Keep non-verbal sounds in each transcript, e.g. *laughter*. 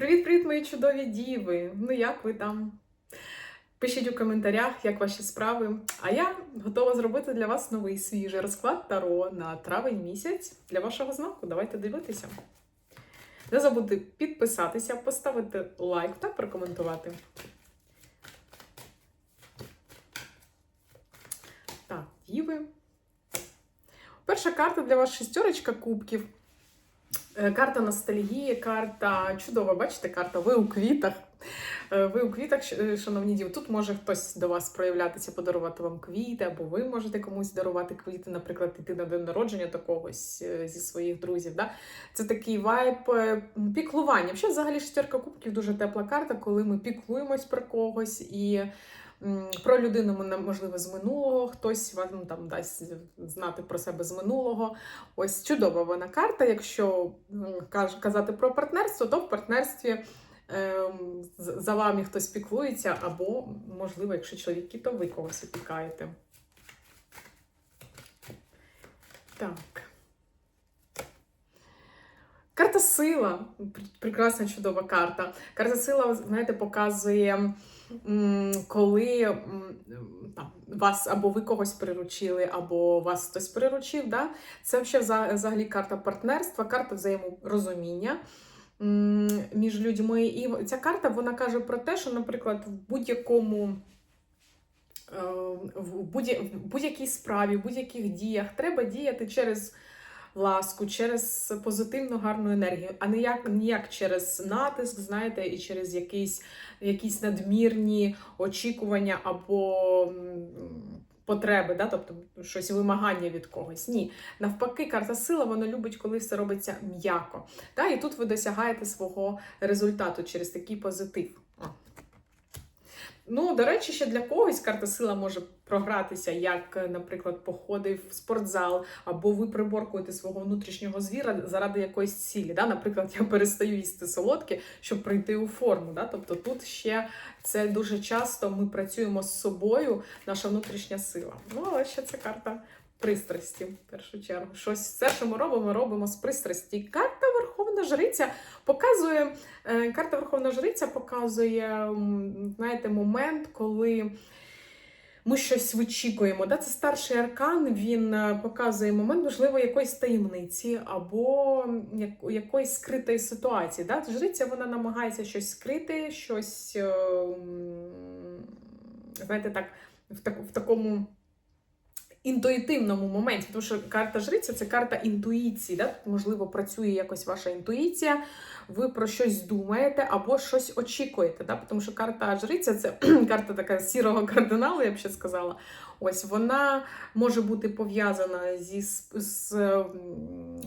Привіт-привіт, мої чудові діви! Ну як ви там? Пишіть у коментарях, як ваші справи. А я готова зробити для вас новий свіжий розклад Таро на травень місяць для вашого знаку. Давайте дивитися. Не забудьте підписатися, поставити лайк та прокоментувати. Так, діви. Перша карта для вас шістерочка кубків. Е, Карта ностальгії, карта чудова, бачите, карта ви у квітах. Е, Ви у квітах, е, шановні діви. Тут може хтось до вас проявлятися, подарувати вам квіти, або ви можете комусь дарувати квіти, наприклад, іти на день народження до когось зі своїх друзів. Да? Це такий вайб піклування. Взагалі, шестерка кубків дуже тепла карта, коли ми піклуємось про когось і. Про людину, можливо, з минулого, хтось вам ну, там дасть знати про себе з минулого. Ось чудова вона карта. Якщо казати про партнерство, то в партнерстві ем, за вами хтось піклується, або, можливо, якщо чоловіки, то ви когось опікаєте. Так. Карта сила. Прекрасна чудова карта. Карта сила, знаєте, показує, коли там, вас або ви когось приручили, або вас хтось приручив. Да? Це взагалі карта партнерства, карта взаєморозуміння між людьми. І ця карта вона каже про те, що, наприклад, в будь-якому. е, в будь-якій справі, в будь-яких діях треба діяти через ласку, через позитивну гарну енергію, а не як, ніяк через натиск, знаєте, і через якісь, якісь надмірні очікування або потреби, да? тобто щось вимагання від когось. Ні. Навпаки, карта сила вона любить, коли все робиться м'яко. Та? І тут ви досягаєте свого результату через такий позитив. Ну, до речі, ще для когось карта сила може програтися, як, наприклад, походи в спортзал, або ви приборкуєте свого внутрішнього звіра заради якоїсь цілі. Да? Наприклад, я перестаю їсти солодке, щоб прийти у форму. Да? Тобто тут ще це дуже часто ми працюємо з собою, наша внутрішня сила. Ну, але ще це карта пристрасті, в першу чергу. Щось все, що ми робимо, робимо з пристрасті. Карта Верховна Жриця показує, е, карта Верховна Жриця показує, знаєте, момент, коли. Ми щось вичікуємо. Да? Це старший аркан, він е, показує момент, можливо, якоїсь таємниці або якоїсь скритої ситуації. Да? Жриця вона намагається щось скрити, щось, е, знаєте, так, в, так, в такому інтуїтивному моменті, тому що карта жриця це карта інтуїції. Да? Можливо, працює якось ваша інтуїція, ви про щось думаєте або щось очікуєте. Да? Тому що карта жриця це *clears throat* карта така сірого кардиналу, я б ще сказала. Ось вона може бути пов'язана зі з, з,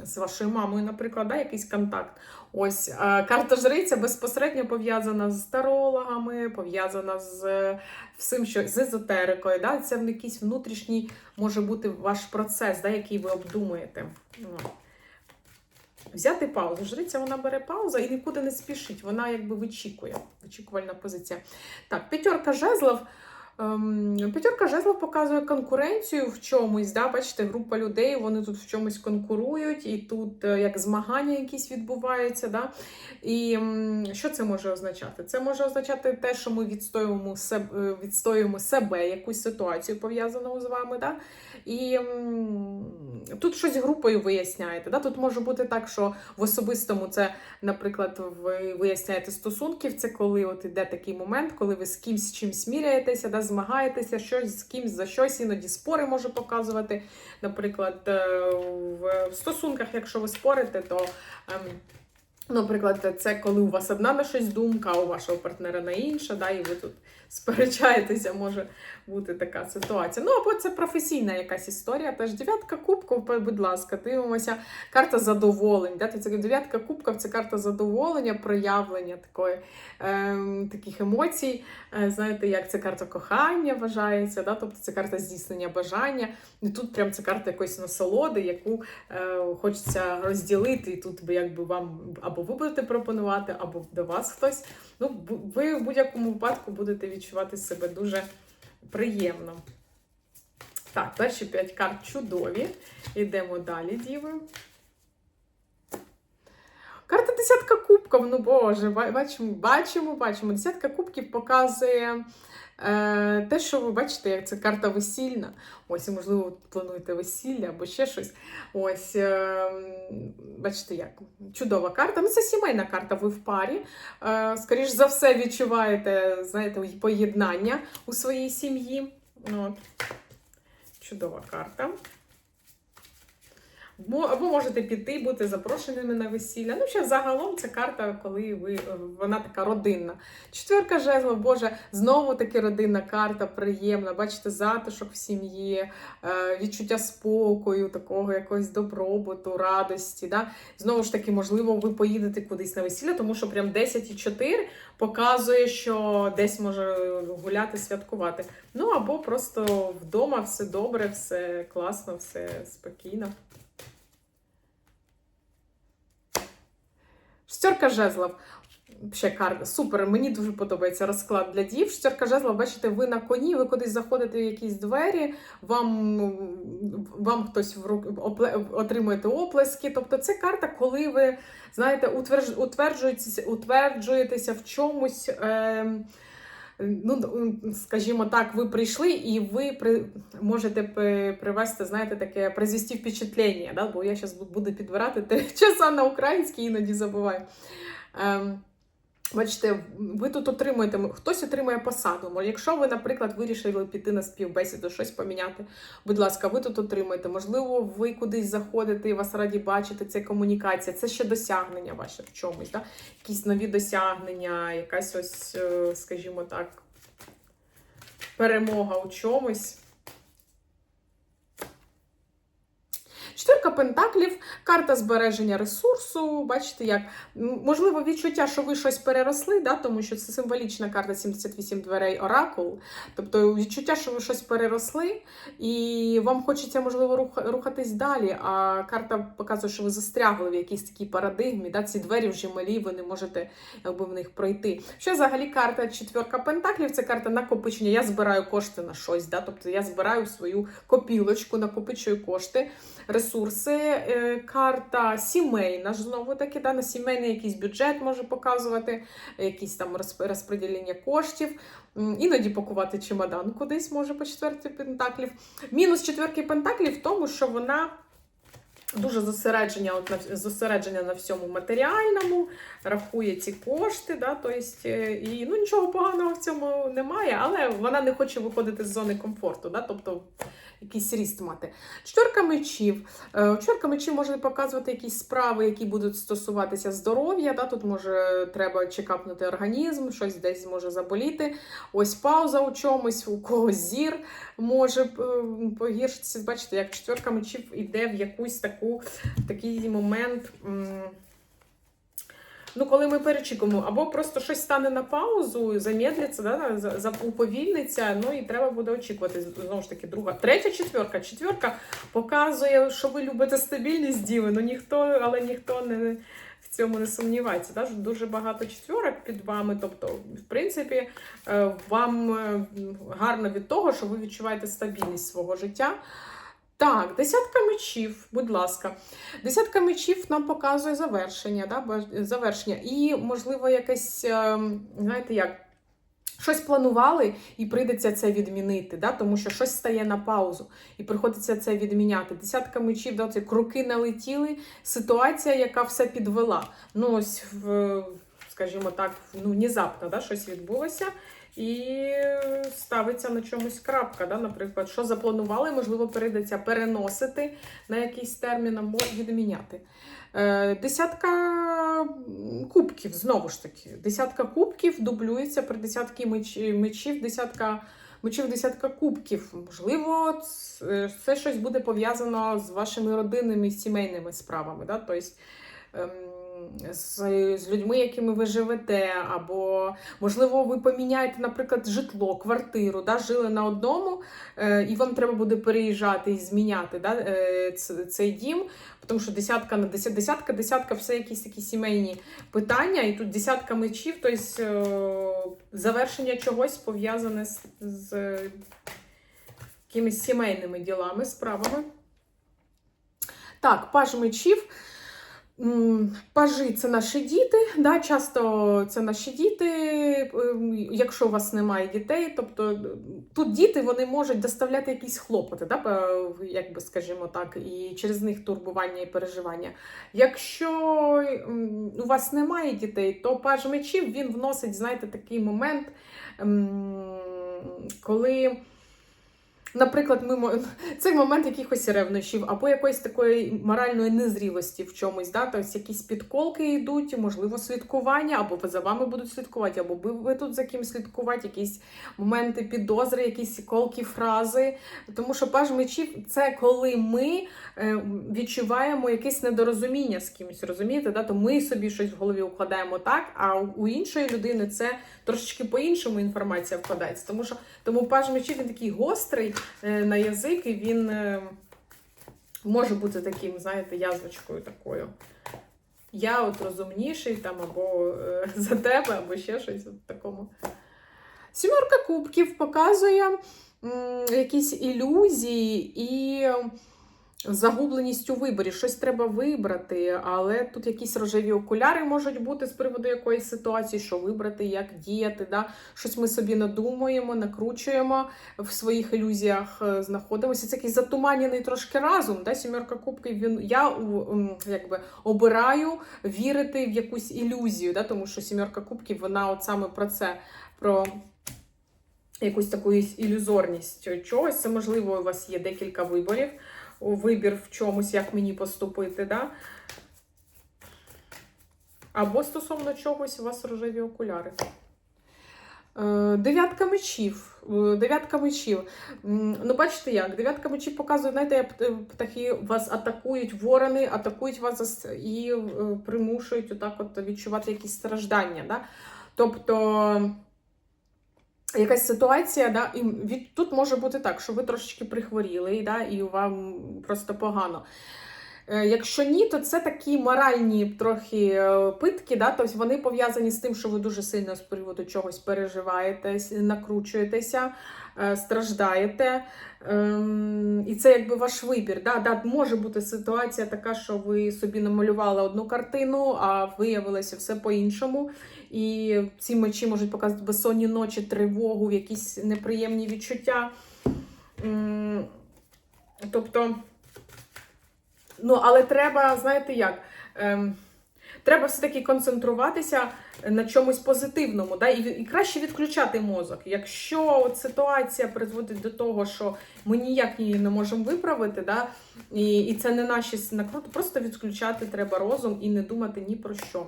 з вашою мамою, наприклад, да? якийсь контакт. Ось а карта жриця безпосередньо пов'язана з тарологами, пов'язана з е, всім, що з езотерикою. Да? Це якийсь внутрішній може бути ваш процес, да, який ви обдумуєте. Взяти паузу. Жриця вона бере паузу і нікуди не спішить. Вона якби вичікує. Вичікувальна позиція. Так, п'ятерка жезлов. Ем, П'ятерка жезлов показує конкуренцію в чомусь. Да? Бачите, група людей, вони тут в чомусь конкурують, і тут е, як змагання якісь відбуваються. Да? І що це може означати? Це може означати те, що ми відстоюємо себе, відстоюємо себе, якусь ситуацію пов'язану з вами. Да? І тут щось групою виясняєте. Да? Тут може бути так, що в особистому це, наприклад, ви виясняєте стосунків. Це коли от іде такий момент, коли ви з кимсь чимсь міряєтеся, да? Змагаєтеся, щось з кимсь за щось, іноді спори може показувати. Наприклад, е, в стосунках, якщо ви спорите, то. ем, Наприклад, це коли у вас одна на щось думка, а у вашого партнера на інша, да, і ви тут сперечаєтеся, може бути така ситуація. Ну, або це професійна якась історія. Теж дев'ятка кубків, будь ласка, дивимося. Карта задоволень. Да? Це дев'ятка кубків це карта задоволення, проявлення такої, ем, таких емоцій. Е, знаєте, як це карта кохання вважається, да? тобто це карта здійснення бажання. І тут прям це карта якоїсь насолоди, яку е, хочеться розділити, і тут би якби вам або ви будете пропонувати, або до вас хтось. Ну, ви в будь-якому випадку будете відчувати себе дуже приємно. Так, перші 5 карт чудові. Йдемо далі, діви. Карта десятка кубків, ну боже, бачимо, бачимо, бачимо. Десятка кубків показує те, що ви бачите, як це карта весільна. Ось, можливо, плануєте весілля або ще щось. Ось, е, бачите, як чудова карта. Ну, це сімейна карта, ви в парі. Скоріше скоріш за все, відчуваєте, знаєте, поєднання у своїй сім'ї. Чудова карта. Або можете піти, бути запрошеними на весілля. Ну, ще загалом це карта, коли ви, е, вона така родинна. Четверка жезлов, Боже, знову таки родинна карта, приємна. Бачите, затишок в сім'ї, е, відчуття спокою, такого якогось добробуту, радості. Да? Знову ж таки, можливо, ви поїдете кудись на весілля, тому що прям 10 і 4 показує, що десь може гуляти, святкувати. Ну або просто вдома все добре, все класно, все спокійно. Шестерка жезлов. Ще карта. Супер, мені дуже подобається розклад для дів. Шістерка жезлов, бачите, ви на коні, ви кудись заходите в якісь двері, вам, вам хтось в рук, отримуєте оплески. Тобто це карта, коли ви знаєте, утверджуєтеся, утверджуєтеся в чомусь. Е, Ну, скажімо так, ви прийшли і ви при, можете привести, знаєте, таке призвести впечатлення, да? бо я зараз буду підбирати *laughs* часа на український, іноді забуваю. Ем, Бачите, ви тут отримуєте, хтось отримує посаду. Може, Якщо ви, наприклад, вирішили піти на співбесіду, щось поміняти, будь ласка, ви тут отримаєте. Можливо, ви кудись заходите і вас раді бачити, це комунікація, це ще досягнення ваше в чомусь, да? якісь нові досягнення, якась ось, е, скажімо так, перемога у чомусь. Четвірка пентаклів, карта збереження ресурсу. Бачите, як можливо відчуття, що ви щось переросли, да, тому що це символічна карта 78 дверей Оракул. Тобто відчуття, що ви щось переросли, і вам хочеться, можливо, рух- рухатись далі. А карта показує, що ви застрягли в якійсь такій парадигмі. Да, ці двері вже малі, ви не можете якби, в них пройти. Ще взагалі карта четвірка пентаклів це карта накопичення. Я збираю кошти на щось. Да, тобто я збираю свою копілочку, накопичую кошти ресурси. Е, Карта сімейна, знову таки, да, на сімейний якийсь бюджет може показувати, якісь там розп- розподілення коштів. Іноді пакувати чемодан кудись може по четвертій пентаклів. Мінус четверки пентаклів в тому, що вона. Дуже зосередження, от на зосередження на всьому матеріальному, рахує ці кошти, да, то есть, е, і ну нічого поганого в цьому немає, але вона не хоче виходити з зони комфорту, да, тобто якийсь ріст мати. Чотирка мечів. Е, Чотирка мечів може показувати якісь справи, які будуть стосуватися здоров'я. Да? Тут може треба чекапнути організм, щось десь може заболіти. Ось пауза у чомусь, у когось зір може е, погіршитися. Бачите, як чотирка мечів іде в якусь таку такий момент. Ну, коли ми перечікуємо, або просто щось стане на паузу, замедлиться, да, уповільниться, ну і треба буде очікувати. Знову ж таки, друга, третя, четверка. Четверка показує, що ви любите стабільність діви, ну ніхто, але ніхто не цьому не сумнівається. Да? Дуже багато четверок під вами. Тобто, в принципі, е, вам е, гарно від того, що ви відчуваєте стабільність свого життя. Так, десятка мечів, будь ласка. Десятка мечів нам показує завершення, да? завершення. І, можливо, якесь, ем, знаєте як, щось планували і прийдеться це відмінити, да? тому що щось стає на паузу і приходиться це відміняти. Десятка мечів, да, це кроки налетіли, ситуація, яка все підвела. Ну, ось, в, скажімо так, ну, внезапно да, щось відбулося. І ставиться на чомусь крапка. Да? Наприклад, що запланували, можливо, прийдеться переносити на якийсь термін або відміняти. Е, Десятка кубків, знову ж таки. Десятка кубків дублюється при десятки мечів, десятка мечів, десятка кубків. Можливо, це щось буде пов'язано з вашими родинними сімейними справами. Да? Тобто, ем, з, з людьми, якими ви живете, або можливо, ви поміняєте, наприклад, житло, квартиру, да, жили на одному, е, і вам треба буде переїжджати і зміняти да, е, цей дім, тому що десятка на десятка, десятка, десятка, все якісь такі сімейні питання, і тут десятка мечів, тобто е, завершення чогось пов'язане з, з якимись сімейними ділами, справами. Так, паж мечів. М, Пажі це наші діти, да, часто це наші діти, ем, якщо у вас немає дітей, тобто тут діти вони можуть доставляти якісь хлопоти, да, як скажімо так, і через них турбування і переживання. Якщо у вас немає дітей, то паж мечів він вносить, знаєте, такий момент, коли. Наприклад, ми мо- цей момент якихось ревнощів або якоїсь такої моральної незрілості в чомусь, да? тобто якісь підколки йдуть, можливо, слідкування, або за вами будуть слідкувати, або ви, тут за ким слідкувати, якісь моменти підозри, якісь колкі фрази. Тому що паж мечів це коли ми е, відчуваємо якесь недорозуміння з кимось, розумієте? Да? То ми собі щось в голові укладаємо так, а у іншої людини це трошечки по-іншому інформація вкладається. Тому що тому паж мечів він такий гострий на язик, і він е, може бути таким, знаєте, язвочкою такою. Я от розумніший там, або е, *laughs* за тебе, або ще щось от такому. Сімерка кубків показує якісь ілюзії і загубленість у виборі. Щось треба вибрати, але тут якісь рожеві окуляри можуть бути з приводу якоїсь ситуації, що вибрати, як діяти. Да? Щось ми собі надумуємо, накручуємо в своїх ілюзіях, е, знаходимося. Це якийсь затуманений трошки разум. Да? Сімерка кубків. Він я якби обираю вірити в якусь ілюзію, да? тому що сімерка кубків, вона от саме про це. про Якусь таку ілюзорність чогось. Це можливо, у вас є декілька виборів. Вибір в чомусь, як мені поступити, да? Або стосовно чогось у вас рожеві окуляри. Е, Дев'ятка мечів. Е, Дев'ятка мечів. Ну, бачите як? Дев'ятка мечів показує, знаєте, як птахи вас атакують, ворони атакують вас і е, примушують отак от відчувати якісь страждання. Да? Тобто. Якась ситуація, да, і від тут може бути так, що ви трошечки прихворіли, да, і вам просто погано. Е, Якщо ні, то це такі моральні трохи е, питки, да, тобто вони пов'язані з тим, що ви дуже сильно з приводу чогось переживаєте, накручуєтеся, е, страждаєте. Ем, І це якби ваш вибір. Да? Да, може бути ситуація така, що ви собі намалювали одну картину, а виявилося все по-іншому. І ці мечі можуть показувати безсонні ночі, тривогу, якісь неприємні відчуття. Тобто, ну, але треба, знаєте як? Ем, Треба все-таки концентруватися на чомусь позитивному, да? і, і краще відключати мозок. Якщо от ситуація призводить до того, що ми ніяк її не можемо виправити, да? і, і це не наші накрути, просто відключати треба розум і не думати ні про що.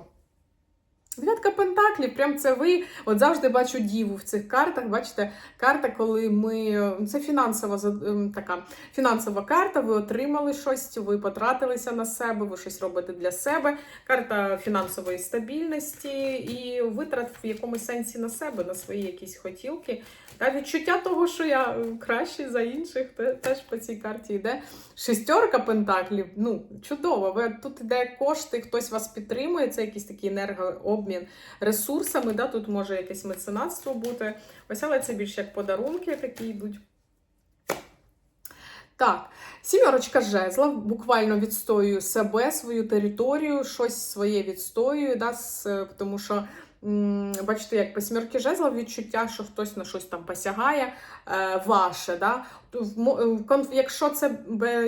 Дев'ятка пентаклів, прям це ви. От завжди бачу діву в цих картах. Бачите, карта, коли ми. Це фінансова ем, така фінансова карта. Ви отримали щось, ви потратилися на себе, ви щось робите для себе. Карта фінансової стабільності і витрат в якомусь сенсі на себе, на свої якісь хотілки. Та відчуття того, що я е, кращий за інших, те- теж по цій карті йде. Шестерка пентаклів, ну чудово. Ви тут іде кошти, хтось вас підтримує. Це якийсь такий енергообмін ресурсами. Да? Тут може якесь меценатство бути. Ось, але це більше як подарунки, такі йдуть. Так, сімерочка жезла буквально відстоює себе, свою територію, щось своє відстоює, да, тому що. Бачите, як по сімерки жезла відчуття, що хтось на щось там посягає, е, ваше. Да? Конф- Якщо це,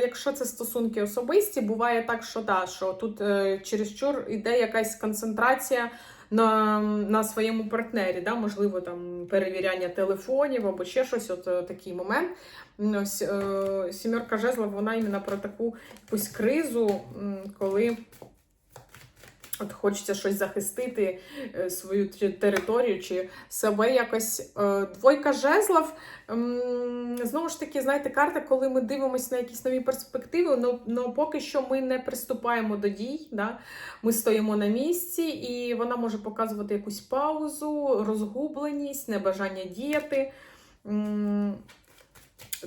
якщо це стосунки особисті, буває так, що, да, що тут е, чересчур іде якась концентрація на, на своєму партнері, да? можливо, там перевіряння телефонів або ще щось, от е, такий момент. Ось е, сімерка жезлов, вона іменно про таку якусь кризу, коли. От хочеться щось захистити, е, свою територію чи себе якось. Е, Двойка жезлов. Знову ж таки, знаєте, карта, коли ми дивимося на якісь нові перспективи, але поки що ми не приступаємо до дій. Да? Ми стоїмо на місці, і вона може показувати якусь паузу, розгубленість, небажання діяти.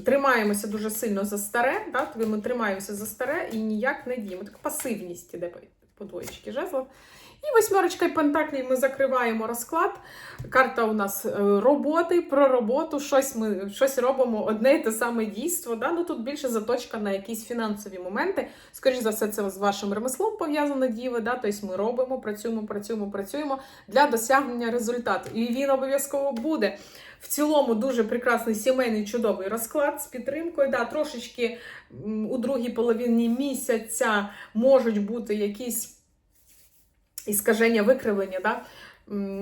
Тримаємося дуже сильно за старе, да? ми тримаємося за старе і ніяк не діємо. Така пасивність іде по- двоєчки жезлов. І восьмерочка пентаклів ми закриваємо розклад. Карта у нас е, роботи про роботу. Щось ми щось робимо одне і те саме дійство. Да? Ну тут більше заточка на якісь фінансові моменти. Скоріше за все, це з вашим ремеслом пов'язано діви. Да? Тобто ми робимо, працюємо, працюємо, працюємо для досягнення результату. І він обов'язково буде. В цілому дуже прекрасний сімейний чудовий розклад з підтримкою. Да, трошечки у другій половині місяця можуть бути якісь іскаження, викривлення да,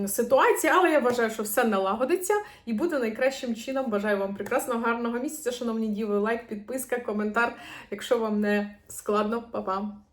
ситуації, але я вважаю, що все налагодиться і буде найкращим чином. Бажаю вам прекрасного, гарного місяця, шановні діви. Лайк, підписка, коментар. Якщо вам не складно, па-па!